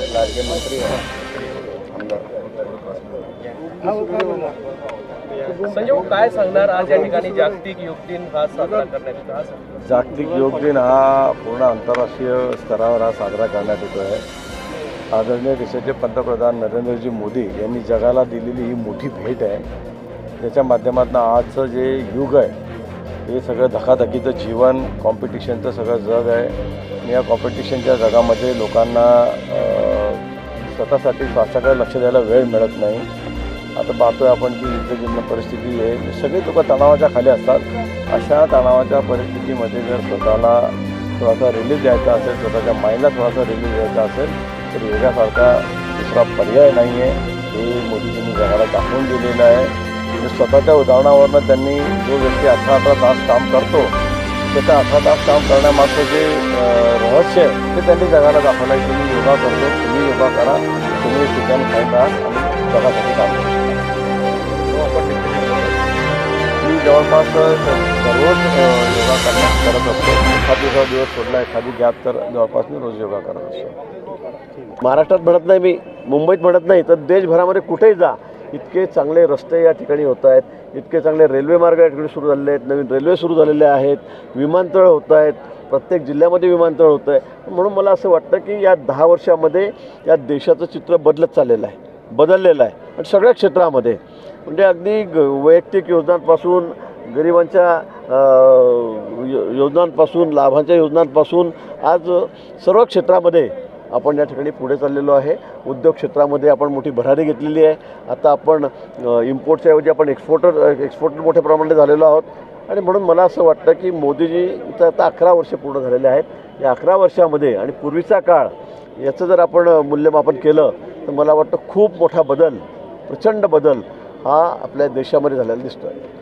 लाडके मंत्री संजय भाऊ, काय सांगणार आज या ठिकाणी जागतिक योग दिन हा साजरा करण्यात येतो सांगा. जागतिक योग दिन हा पूर्ण आंतरराष्ट्रीय स्तरावर हा साजरा करण्यात येतो आहे आदरणीय देशाचे पंतप्रधान नरेंद्रजी मोदी यांनी जगाला दिलेली ही मोठी भेट आहे. त्याच्या माध्यमातून आजचं जे युग आहे हे सगळं धकाधकीचं जीवन कॉम्पिटिशनचं सगळं जग आहे. या कॉम्पिटिशनच्या जगामध्ये लोकांना स्वतःसाठी स्वास्थ्याकडे लक्ष द्यायला वेळ मिळत नाही. आता पाहतोय आपण की युद्धजिन्न परिस्थिती आहे सगळे लोक तणावाच्या खाली असतात. अशा तणावाच्या परिस्थितीमध्ये जर स्वतःला थोडासा रिलीफ द्यायचा असेल स्वतःच्या माइंडला थोडासा रिलीफ द्यायचा असेल तर योगासारखा दुसरा पर्याय नाही आहे हे मोदीजींनी जगाला दाखवून दिलेलं आहे. म्हणजे स्वतःच्या उदाहरणावरनं त्यांनी जो व्यक्ती अठरा अठरा तास काम करतो त्याचा अठरा तास काम करण्यामागचं जे रहस्य आहे ते त्यांनी जगाला दाखवलं आहे की योगा करतो तुम्ही योगा करा तुम्ही ठिकाणी खाईन आणि जगासाठी काम करा. हो, मी जवळपास दररोज योगा करण्यास करत असतो. एखाद दिवसा दिवस सोडला एखादी गॅप तर जवळपास मी रोज योगा करत असतो. महाराष्ट्रात म्हणत नाही मी मुंबईत म्हणत नाही तर देशभरामध्ये कुठेही जा इतके चांगले रस्ते या ठिकाणी होत आहेत. इतके चांगले रेल्वे मार्ग या ठिकाणी सुरू झालेले आहेत नवीन रेल्वे सुरू झालेले आहेत विमानतळ होत आहेत प्रत्येक जिल्ह्यामध्ये विमानतळ होतं आहे. म्हणून मला असं वाटतं की या दहा वर्षामध्ये या देशाचं चित्र बदलत चाललेलं आहे बदललेलं आहे. आणि सगळ्या क्षेत्रामध्ये. म्हणजे अगदी ग वैयक्तिक योजनांपासून गरिबांच्या योजनांपासून लाभांच्या योजनांपासून आज सर्व क्षेत्रामध्ये आपण या ठिकाणी पुढे चाललेलो आहे. उद्योग क्षेत्रामध्ये आपण मोठी भरारी घेतलेली आहे. आता आपण इम्पोर्टच्या ऐवजी आपण एक्सपोर्टर एक्सपोर्टर मोठ्या प्रमाणात झालेलो आहोत. आणि म्हणून मला असं वाटतं की मोदीजीचं आता अकरा वर्ष पूर्ण झालेले आहेत. या अकरा वर्षामध्ये आणि पूर्वीचा काळ याचं जर आपण मूल्यमापन केलं तर मला वाटतं खूप मोठा बदल प्रचंड बदल हा आपल्या देशामध्ये झालेला दिसतो आहे